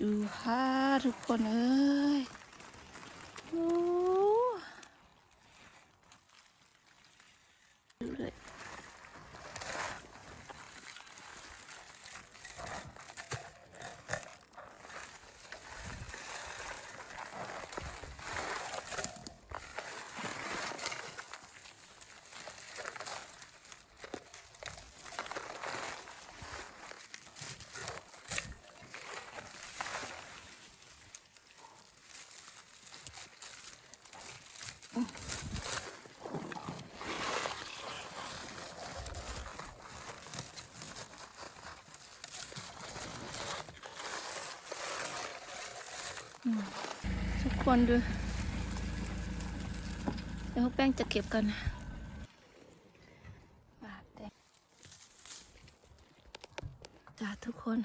ดูค่ะทุกคนเอ้ยดูเลย ทุกคนดู เดี๋ยวแป้งจะเก็บกันบาดแตงจ้าทุกคน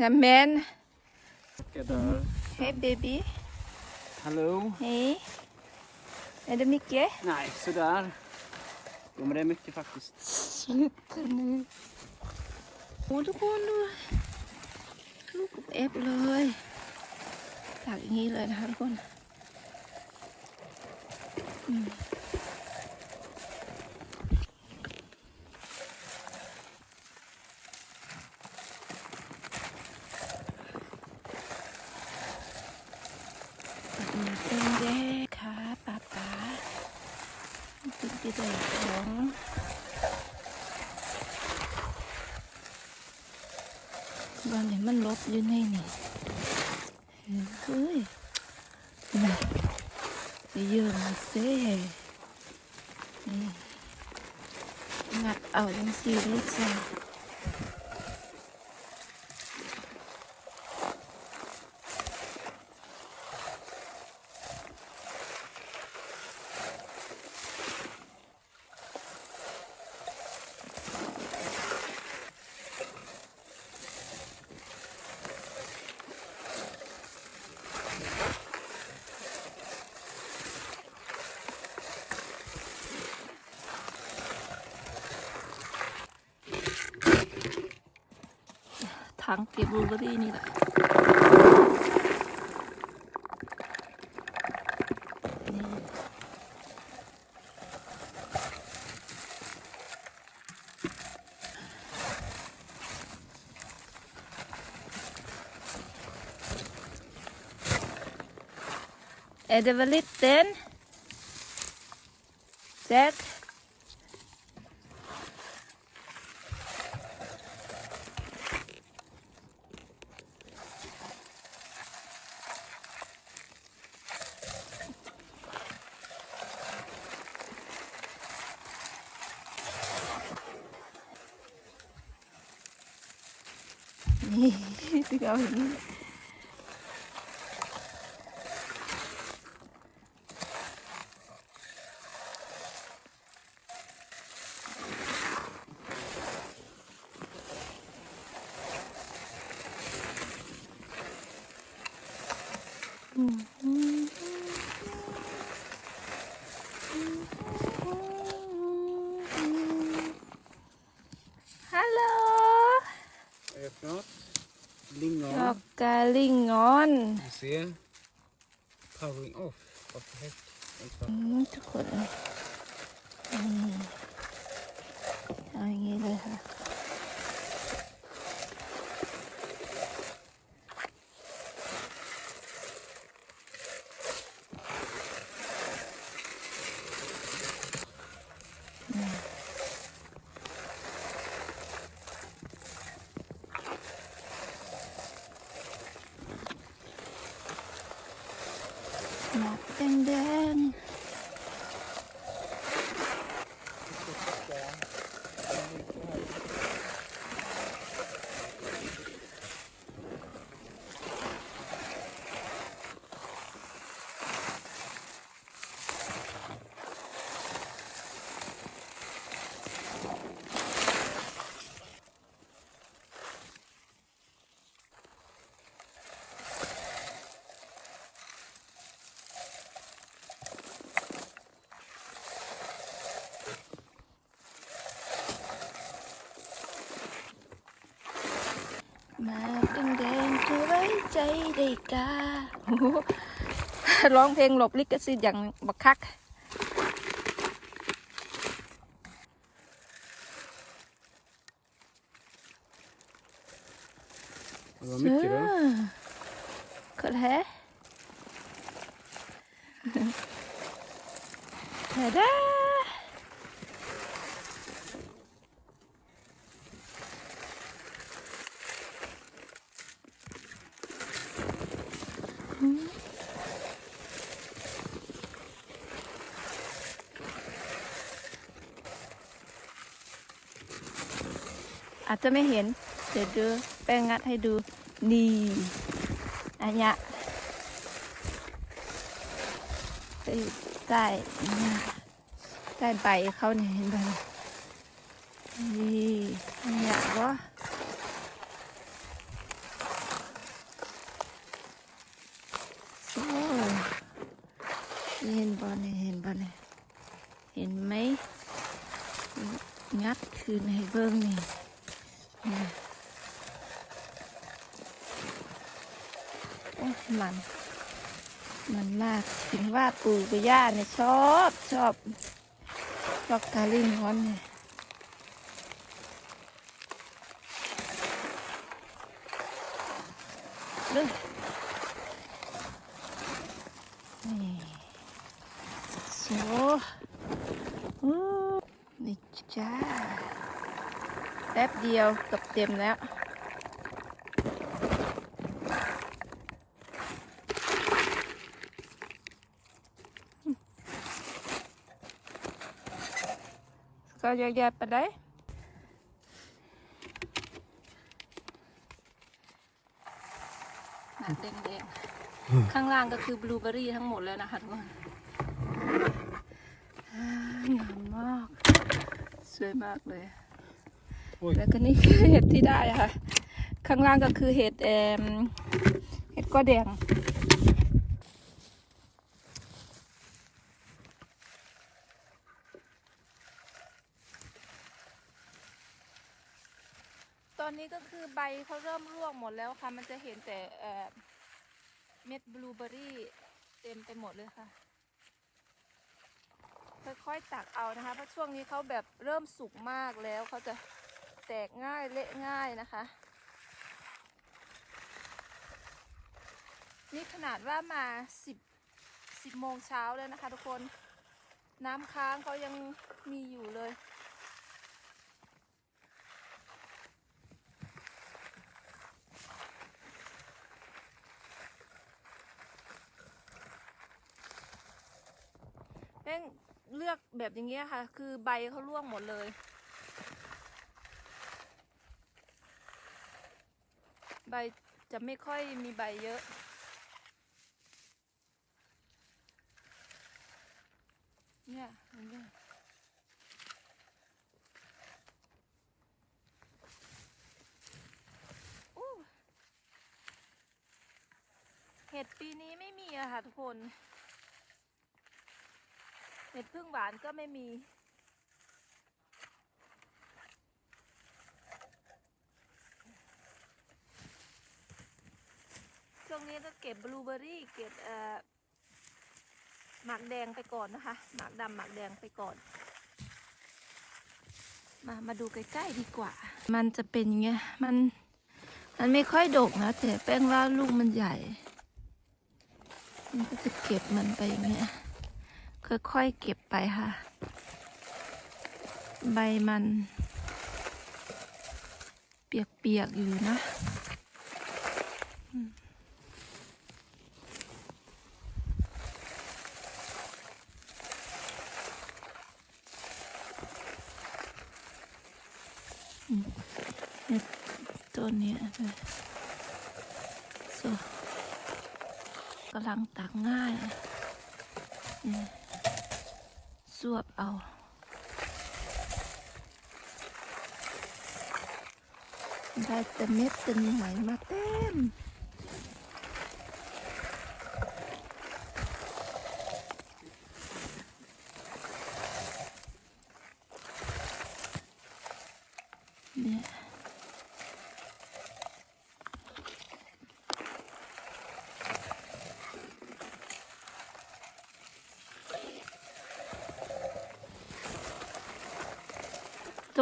Nämen, Ska där. hej baby. Hallå? Hej. Är det mycket? Nej, sådär. Jo men det är mycket faktiskt. Sluta nu. โอ้ทุกคนดูลูกกับเอฟเลยตักอย่างนี้เลยนะคะทุกคนอืม กินกี่เด็กของบางอย่างมันลบอยู่ในนี่เฮ้ยนี่ไปเยอะมาเซ่นี่งัดเอาจังสีเลยจ้ะ ถังเก็บบลูเบอรี่นี่แหละเอเดเวลิตเตนแจ็คนี่เอา อย่าง นี้อืมฮัลโหล Öppnat. Lingon. ดอกกาลิงงอน Vi ser. Powering off. What the heck? Vänta. อืมทุกคนเลยอืมเอาอย่างนี้เลยค่ะ Annie. ได้กาโอ้โหร้องเพลงหลบลิขสิทธิ์อย่างบักคัก Det var mycket då. Kolla här. Tada! Mm. อาจจะไม่เห็น เดี๋ยวดูแป้งงัดให้ดูนี่อันเนี้ยไปอยู่ใต้เนี่ยใต้ใบเขาเนี่ยเห็นไหมนี่อันเนี้ยวะโอ้เห็นบอลเนี่ยเห็นบอลเนี่ยเห็นไหมงัดคืนให้เบิ้งนี่ โอ้มัน มันมากถึงว่าปู่กับย่าเนี่ยชอบชอบชอบกาลิงฮอนเนี่ยดูนี่โซอู้นี่จ้าแป๊บเดียวเกับเต็มแล้ว ก็แยกๆไปได้หนักแดงๆข้างล่างก็คือบลูเบอรี่ทั้งหมดแล้วนะคะทุกคนอ่างามมาก สวยมากเลย Oj, แล้วก็นี่คือเห็ดที่ได้ค่ะ ข้างล่างก็คือเห็ดเอมเห็ดก็แดงตอนนี้ก็คือใบเขาเริ่มร่วงหมดแล้วค่ะ มันจะเห็นแต่เม็ดบลูเบอรี่เต็มไปหมดเลยค่ะ ค่อยๆตักเอานะคะ เพราะช่วงนี้เขาแบบเริ่มสุกมากแล้วเขาจะ แตกง่ายเละง่ายนะคะ นี่ขนาดว่ามาสิบสิบโมงเช้าแล้วนะคะทุกคนน้ำค้างเขายังมีอยู่เลยแป้งเลือกแบบอย่างเงี้ยค่ะ คือใบเขาร่วงหมดเลย ใบจะไม่ค่อยมีใบเยอะเนี่ยเงี้ยอู้เห็ดปีนี้ไม่มีอะค่ะทุกคน เห็ดพึ่งหวานก็ไม่มี ช่วงนี้ก็เก็บบลูเบอรี่ เก็บเอ่อหมากแดงไปก่อนนะคะ หมากดำหมากแดงไปก่อน มามาดูใกล้ๆดีกว่า มันจะเป็นไงมัน มันไม่ค่อยดกนะแต่แป้งว่าลูกมันใหญ่ มันก็จะเก็บมันไปอย่างเงี้ยค่อยๆเก็บไปค่ะ ใบมันเปียกๆอยู่นะ อืมอืมเนี่ยต้ นนี้ยด้วยโซกำลังตักง่ายสวบเอาได้แต่เม็ดเป็นหอยมาเต็มเนี่ย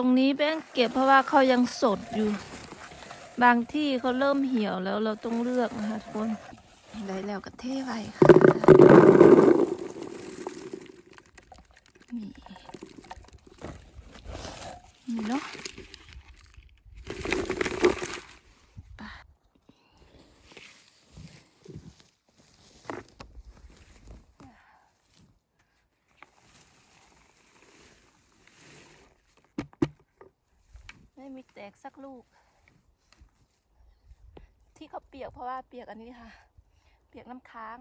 ตรงนี้แป้งเก็บเพราะว่าเขายังสดอยู่ บางที่เขาเริ่มเหี่ยวแล้วเราต้องเลือกนะคะทุกคนได้แล้วก็เทไว้ค่ะนี่นี่เนาะ มีแตกสักลูก ที่เขาเปียกเพราะว่าเปียกอันนี้ค่ะ เปียกน้ำค้าง